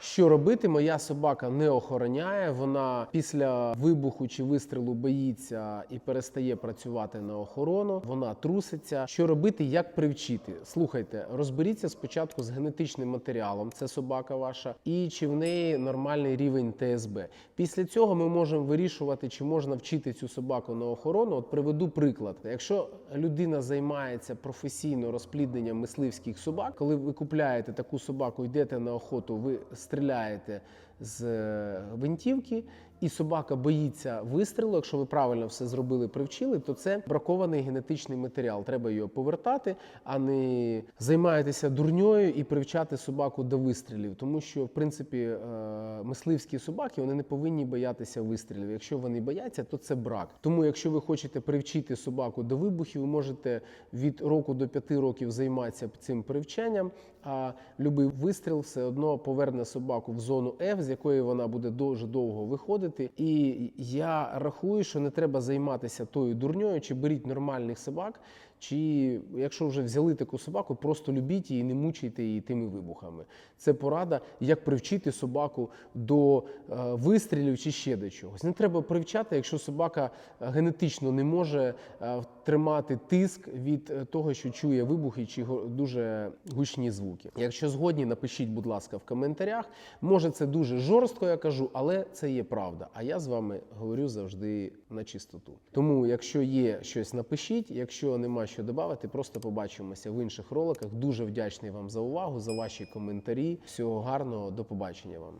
Що робити? Моя собака не охороняє. Вона після вибуху чи вистрілу боїться і перестає працювати на охорону. Вона труситься. Що робити? Як привчити? Слухайте, розберіться спочатку з генетичним матеріалом. Це собака ваша, і чи в неї нормальний рівень ТСБ. Після цього ми можемо вирішувати, чи можна вчити цю собаку на охорону. От приведу приклад. Якщо людина займається професійно розплідненням мисливських собак, коли ви купляєте таку собаку, йдете на охоту, ви стріляєте з е, гвинтівки, і собака боїться вистрілу. Якщо ви правильно все зробили, привчили, то це бракований генетичний матеріал. Треба його повертати, а не займаєтеся дурньою і привчати собаку до вистрілів. Тому що, в принципі, е, мисливські собаки вони не повинні боятися вистрілів. Якщо вони бояться, то це брак. Тому, якщо ви хочете привчити собаку до вибухів, ви можете від року до п'яти років займатися цим привченням. А любий вистріл все одно поверне собаку в зону F, з якої вона буде дуже довго виходити. І я рахую, що не треба займатися тою дурньою, чи беріть нормальних собак, чи якщо вже взяли таку собаку, просто любіть її, не мучайте її тими вибухами. Це порада, як привчити собаку до е, вистрілів чи ще до чогось. Не треба привчати, якщо собака е, генетично не може е, тримати тиск від е, того, що чує вибухи чи дуже гучні звуки. Якщо згодні, напишіть, будь ласка, в коментарях. Може, це дуже жорстко, я кажу, але це є правда. А я з вами говорю завжди на чистоту. Тому, якщо є щось, напишіть. Якщо нема що додати, просто побачимося в інших роликах. Дуже вдячний вам за увагу, за ваші коментарі. Всього гарного, до побачення вам.